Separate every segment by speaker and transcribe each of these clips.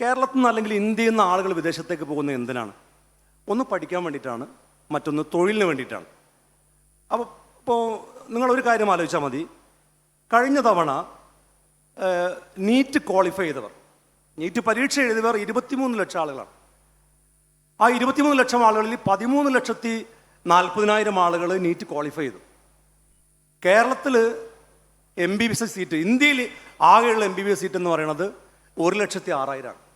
Speaker 1: കേരളത്തിൽ നിന്ന് അല്ലെങ്കിൽ ഇന്ത്യയിൽ നിന്ന് ആളുകൾ വിദേശത്തേക്ക് പോകുന്നത് എന്തിനാണ്? ഒന്ന് പഠിക്കാൻ വേണ്ടിയിട്ടാണ് മറ്റൊന്ന് തൊഴിലിന് വേണ്ടിയിട്ടാണ്. അപ്പോൾ ഇപ്പോൾ നിങ്ങളൊരു കാര്യം ആലോചിച്ചാൽ മതി. കഴിഞ്ഞ തവണ നീറ്റ് ക്വാളിഫൈ ചെയ്തവർ നീറ്റ് പരീക്ഷ എഴുതിയവർ ഇരുപത്തിമൂന്ന് ലക്ഷം ആളുകളാണ്. ആ ഇരുപത്തിമൂന്ന് ലക്ഷം ആളുകളിൽ പതിമൂന്ന് ലക്ഷത്തി നാൽപ്പതിനായിരം ആളുകൾ നീറ്റ് ക്വാളിഫൈ ചെയ്തു. കേരളത്തിൽ M B B S seat ഇന്ത്യയിൽ ആകെയുള്ള M B B S seat എന്ന് പറയുന്നത് ഒരു ലക്ഷത്തി ആറായിരമാണ്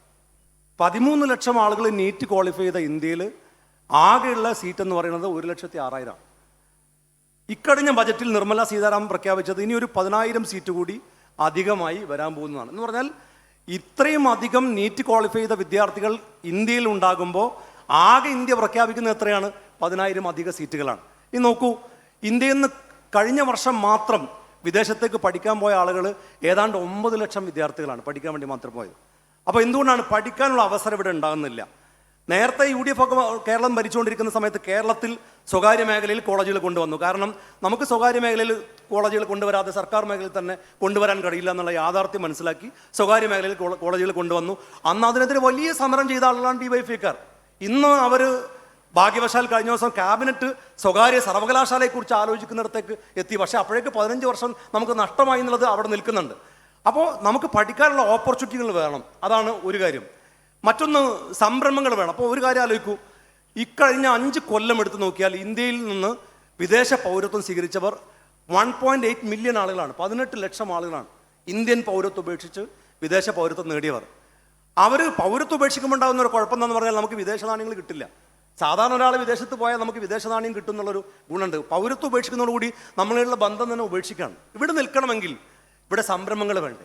Speaker 1: പതിമൂന്ന് ലക്ഷം ആളുകൾ നീറ്റ് ക്വാളിഫൈ ചെയ്ത ഇന്ത്യയിൽ ആകെയുള്ള സീറ്റ് എന്ന് പറയുന്നത് ഒരു ലക്ഷത്തി ആറായിരമാണ് ഇക്കഴിഞ്ഞ ബജറ്റിൽ നിർമ്മല സീതാരാമൻ പ്രഖ്യാപിച്ചത് ഇനി ഒരു പതിനായിരം സീറ്റ് കൂടി അധികമായി വരാൻ പോകുന്നതാണ്. എന്ന് പറഞ്ഞാൽ ഇത്രയും അധികം നീറ്റ് ക്വാളിഫൈ ചെയ്ത വിദ്യാർത്ഥികൾ ഇന്ത്യയിൽ ഉണ്ടാകുമ്പോൾ ആകെ ഇന്ത്യ പ്രഖ്യാപിക്കുന്നത് എത്രയാണ്? പതിനായിരം അധിക സീറ്റുകളാണ്. ഇനി നോക്കൂ ഇന്ത്യയിൽ നിന്ന് കഴിഞ്ഞ വർഷം മാത്രം വിദേശത്തേക്ക് പഠിക്കാൻ പോയ ആളുകൾ ഏതാണ്ട് ഒമ്പത് ലക്ഷം വിദ്യാർത്ഥികളാണ് പഠിക്കാൻ വേണ്ടി മാത്രം പോയത്. അപ്പോൾ എന്തുകൊണ്ടാണ് പഠിക്കാനുള്ള അവസരം ഇവിടെ ഉണ്ടാകുന്നില്ല? നേരത്തെ യു ഡി എഫ് ഒക്കെ കേരളം ഭരിച്ചുകൊണ്ടിരിക്കുന്ന സമയത്ത് കേരളത്തിൽ സ്വകാര്യ മേഖലയിൽ കോളേജുകൾ കൊണ്ടുവന്നു. കാരണം നമുക്ക് സ്വകാര്യ മേഖലയിൽ കോളേജുകൾ കൊണ്ടുവരാതെ സർക്കാർ മേഖലയിൽ തന്നെ കൊണ്ടുവരാൻ കഴിയില്ല എന്നുള്ള യാഥാർത്ഥ്യം മനസ്സിലാക്കി സ്വകാര്യ മേഖലയിൽ കോളേജുകൾ കൊണ്ടുവന്നു. അന്ന് അതിനെതിരെ വലിയ സമരം ചെയ്ത ആളുകളാണ് ഫിക്കർ ഇന്ന് അവർ ഭാഗ്യവശാൽ കഴിഞ്ഞ ദിവസം ക്യാബിനറ്റ് സ്വകാര്യ സർവകലാശാലയെക്കുറിച്ച് ആലോചിക്കുന്നിടത്തേക്ക് എത്തി. പക്ഷേ അപ്പോഴേക്ക് പതിനഞ്ച് വർഷം നമുക്ക് നഷ്ടമായി എന്നുള്ളത് അവിടെ നിൽക്കുന്നുണ്ട്. അപ്പോൾ നമുക്ക് പഠിക്കാനുള്ള ഓപ്പർച്യൂണിറ്റികൾ വേണം. അതാണ് ഒരു കാര്യം. മറ്റൊന്ന് സംരംഭങ്ങൾ വേണം. അപ്പോൾ ഒരു കാര്യം ആലോചിക്കൂ. ഇക്കഴിഞ്ഞ അഞ്ച് കൊല്ലം എടുത്തു നോക്കിയാൽ ഇന്ത്യയിൽ നിന്ന് വിദേശ പൗരത്വം സ്വീകരിച്ചവർ വൺ പോയിന്റ് എയ്റ്റ് മില്യൺ ആളുകളാണ്. പതിനെട്ട് ലക്ഷം ആളുകളാണ് ഇന്ത്യൻ പൗരത്വം ഉപേക്ഷിച്ച് വിദേശ പൗരത്വം നേടിയവർ. അവർ പൗരത്വം ഉപേക്ഷിക്കുമ്പോൾ ഉണ്ടാകുന്ന ഒരു കുഴപ്പം എന്താണെന്ന് പറഞ്ഞാൽ നമുക്ക് വിദേശ നാണ്യങ്ങൾ കിട്ടില്ല. സാധാരണ ഒരാൾ വിദേശത്ത് പോയാൽ നമുക്ക് വിദേശ നാണ്യം കിട്ടും എന്നുള്ളൊരു ഗുണമുണ്ട്. പൗരത്വം ഉപേക്ഷിക്കുന്നതോടുകൂടി നമ്മളുള്ള ബന്ധം തന്നെ ഉപേക്ഷിക്കുകയാണ് ഇവിടെ നിൽക്കണമെങ്കിൽ ഇവിടെ സംരംഭങ്ങൾ വേണ്ടേ